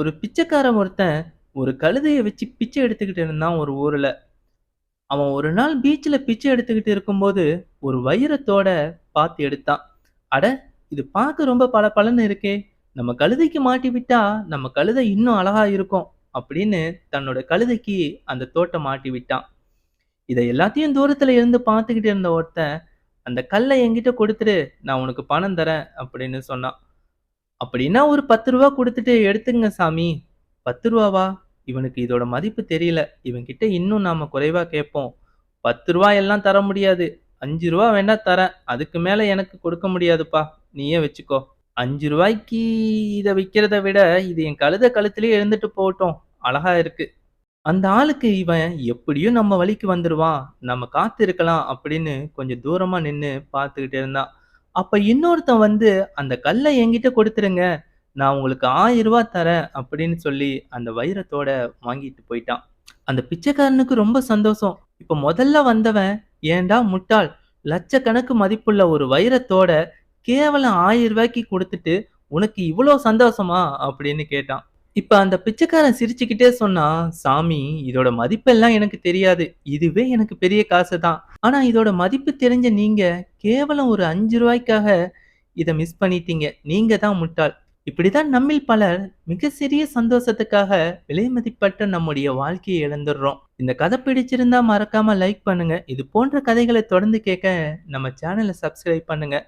ஒரு பிச்சைக்காரன் ஒருத்தன் ஒரு கழுதையை வச்சு பிச்சை எடுத்துக்கிட்டு இருந்தான் ஒரு ஊர்ல. அவன் ஒரு நாள் பீச்சில் பிச்சை எடுத்துக்கிட்டு இருக்கும்போது, ஒரு வைரத்தோட பார்த்து எடுத்தான். அட! இது பார்க்க ரொம்ப பளபளன்னு இருக்கே! நம்ம கழுதைக்கு மாட்டி விட்டா, நம்ம கழுதை இன்னும் அழகா இருக்கும். அப்படின்னு தன்னோட கழுதைக்கு அந்த தோட்டம் மாட்டி விட்டான். இதை எல்லாத்தையும் தூரத்துல இருந்து பார்த்துக்கிட்டு இருந்த ஒருத்தன், "அந்த கல்லை என்கிட்ட கொடுத்துட்டு நான் உனக்கு பணம் தரேன்" அப்படின்னு சொன்னான். "அப்படின்னா ஒரு ரூ. 10 குடுத்துட்டு எடுத்துக்கங்க சாமி." பத்து ரூபாவா இவனுக்கு இதோட மதிப்பு தெரியல. இவன்கிட்ட இன்னும் நாம குறைவா கேட்போம். பத்து ரூபா எல்லாம் தர முடியாது. அஞ்சு ரூபா வேணா தரேன். அதுக்கு மேல எனக்கு கொடுக்க முடியாதுப்பா. நீயே வச்சுக்கோ. அஞ்சு ரூபாய்க்கு இதை விற்கிறத விட, இது என் கழுத கழுத்துலயே இருந்துட்டு போகட்டும். அழகா இருக்கு. அந்த ஆளுக்கு இவன் எப்படியும் நம்ம வழிக்கு வந்துடுவான் நம்ம காத்து இருக்கலாம் அப்படின்னு கொஞ்சம் தூரமா நின்று பார்த்துக்கிட்டே இருந்தான். அப்ப இன்னொருத்தன் வந்து, "அந்த கல்லை என்கிட்ட கொடுத்துருங்க நான் உங்களுக்கு ஆயிரம் 1000 தரேன்" அப்படின்னு சொல்லி அந்த வைரத்தோட வாங்கிட்டு போயிட்டான். அந்த பிச்சைக்காரனுக்கு ரொம்ப சந்தோஷம். இப்ப முதல்ல வந்தவன், "ஏன்டா முட்டாள்! லட்சக்கணக்கு மதிப்புள்ள ஒரு வைரத்தோட கேவலம் ஆயிரம் ரூபாய்க்கு கொடுத்துட்டு உனக்கு இவ்வளோ சந்தோஷமா?" அப்படின்னு கேட்டான். இப்ப அந்த பிச்சைக்காரன் சிரிச்சுக்கிட்டே சொன்னா "சாமி, இதோட மதிப்பெல்லாம் எனக்கு தெரியாது. இதுவே எனக்கு பெரிய காசு தான். ஆனா இதோட மதிப்பு தெரிஞ்ச நீங்க, கேவலம் ஒரு அஞ்சு ரூபாய்க்காக இதை மிஸ் பண்ணிட்டீங்க. நீங்க தான் முட்டாள்." இப்படிதான் நம்மில் பலர் மிக சிறிய சந்தோஷத்துக்காக விலைமதிப்பற்ற நம்முடைய வாழ்க்கையை இழந்துடுறோம். இந்த கதை பிடிச்சிருந்தா மறக்காம லைக் பண்ணுங்க. இது போன்ற கதைகளை தொடர்ந்து கேட்க நம்ம சேனலை சப்ஸ்கிரைப் பண்ணுங்க.